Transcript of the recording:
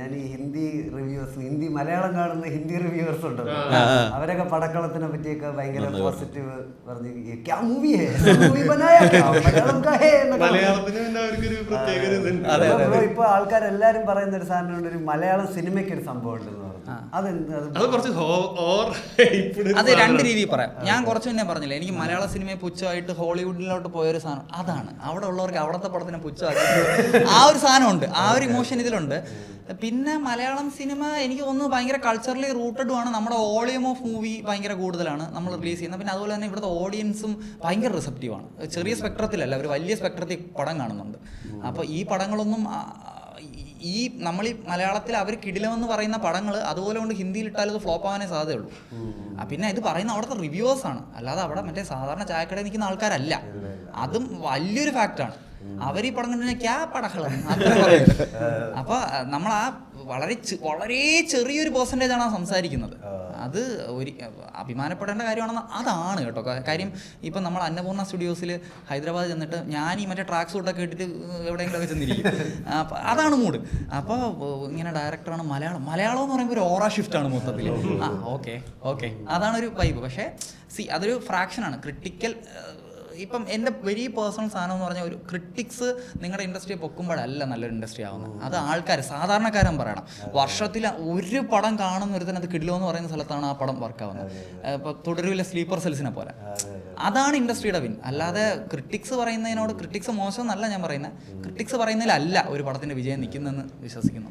ഞാൻ ഈ ഹിന്ദി റിവ്യൂസ് ഹിന്ദി മലയാളം കാണുന്ന ഹിന്ദി റിവ്യൂവേഴ്സ് ഉണ്ടല്ലോ. അവരൊക്കെ പടക്കളത്തിനെ പറ്റിയൊക്കെ ഭയങ്കര പോസിറ്റീവ് പറഞ്ഞു. മൂവി ഇപ്പൊ ആൾക്കാരെല്ലാരും പറയുന്ന ഒരു സാധനമുണ്ട് ഒരു മലയാള സിനിമയ്ക്ക് ഒരു സംഭവം ഉണ്ടെന്ന് അത് രണ്ട് രീതിയിൽ പറയാം. ഞാൻ കുറച്ച് മുന്നേ പറഞ്ഞില്ല എനിക്ക് മലയാള സിനിമയെ പുച്ഛമായിട്ട് ഹോളിവുഡിലോട്ട് പോയൊരു സാധനം. അതാണ്. അവിടെ ഉള്ളവർക്ക് അവിടത്തെ പടത്തിനെ പുച്ഛമാക്കി. ആ ഒരു സാധനം ഉണ്ട് ആ ഒരു ഇമോഷൻ ഇതിലുണ്ട്. പിന്നെ മലയാളം സിനിമ എനിക്ക് തോന്നുന്നു ഭയങ്കര കൾച്ചറലി റൂട്ടഡും ആണ് നമ്മുടെ വോളിയം ഓഫ് മൂവി ഭയങ്കര കൂടുതലാണ് നമ്മൾ റിലീസ് ചെയ്യുന്നത്. പിന്നെ അതുപോലെ തന്നെ ഇവിടുത്തെ ഓഡിയൻസും ഭയങ്കര റിസപ്റ്റീവാണ് ചെറിയ സ്പെക്ട്രത്തിലല്ല ഒരു വലിയ സ്പെക്ട്രത്തിൽ പടം കാണുന്നുണ്ട്. അപ്പോൾ ഈ പടങ്ങളൊന്നും ഈ നമ്മൾ ഈ മലയാളത്തിൽ അവർ കിടിലമെന്ന് പറയുന്ന പടങ്ങൾ അതുപോലെ കൊണ്ട് ഹിന്ദിയിൽ ഇട്ടാലും അത് ഫ്ലോപ്പ് ആവാനേ സാധ്യതയുള്ളൂ. പിന്നെ ഇത് പറയുന്ന അവിടുത്തെ ആണ്. അല്ലാതെ അവിടെ മറ്റേ സാധാരണ ചായക്കടയിൽ നിൽക്കുന്ന ആൾക്കാരല്ല. അതും വലിയൊരു ഫാക്റ്റാണ് അവർ ഈ പടം കണ്ടു ക്യാ പടഹളം അപ്പൊ നമ്മൾ ആ വളരെ വളരെ ചെറിയൊരു പെർസെന്റേജ് ആണ് സംസാരിക്കുന്നത്. അത് ഒരു അഭിമാനപ്പെടേണ്ട കാര്യമാണെന്ന് അതാണ് കേട്ടോ. കാര്യം ഇപ്പം നമ്മൾ അന്നപൂർണ സ്റ്റുഡിയോസിൽ ഹൈദരാബാദ് ചെന്നിട്ട് ഞാൻ ഈ മറ്റേ ട്രാക്ക് സൂട്ടൊക്കെ ഇട്ടിട്ട് എവിടെയെങ്കിലുമൊക്കെ ചെന്നിരിക്കും. അപ്പം അതാണ് മൂഡ് അപ്പോൾ ഇങ്ങനെ ഡയറക്ടറാണ് മലയാളം. മലയാളം എന്ന് പറയുമ്പോൾ ഒരു ഓറ ഷിഫ്റ്റാണ് മൊത്തത്തിൽ ആ ഓക്കെ ഓക്കെ അതാണ് ഒരു വൈബ് പക്ഷേ സി അതൊരു ഫ്രാക്ഷനാണ് ക്രിട്ടിക്കൽ ഇപ്പം എന്റെ വെരി പേഴ്സണൽ സാധനം എന്ന് പറഞ്ഞാൽ ഒരു ക്രിട്ടിക്സ് നിങ്ങളുടെ ഇൻഡസ്ട്രിയെ പൊക്കുമ്പോഴല്ല നല്ലൊരു ഇൻഡസ്ട്രി ആവുന്നത്. അത് ആൾക്കാർ സാധാരണക്കാരൻ പറയണം. വർഷത്തിൽ ഒരു പടം കാണുന്ന ഒരുത്തനത് കിടിലോ എന്ന് പറയുന്ന സ്ഥലത്താണ് ആ പടം വർക്ക് ആവുന്നത്. ഇപ്പോൾ തുടരുവിലെ സ്ലീപ്പർ സെൽസിനെ പോലെ. അതാണ് ഇൻഡസ്ട്രിയുടെ വിൻ അല്ലാതെ ക്രിട്ടിക്സ് പറയുന്നതിനോട് ക്രിട്ടിക്സ് മോശം എന്നല്ല ഞാൻ പറയുന്നത്. ക്രിട്ടിക്സ് പറയുന്നതിലല്ല ഒരു പടത്തിന്റെ വിജയം നിൽക്കുന്നതെന്ന് വിശ്വസിക്കുന്നു.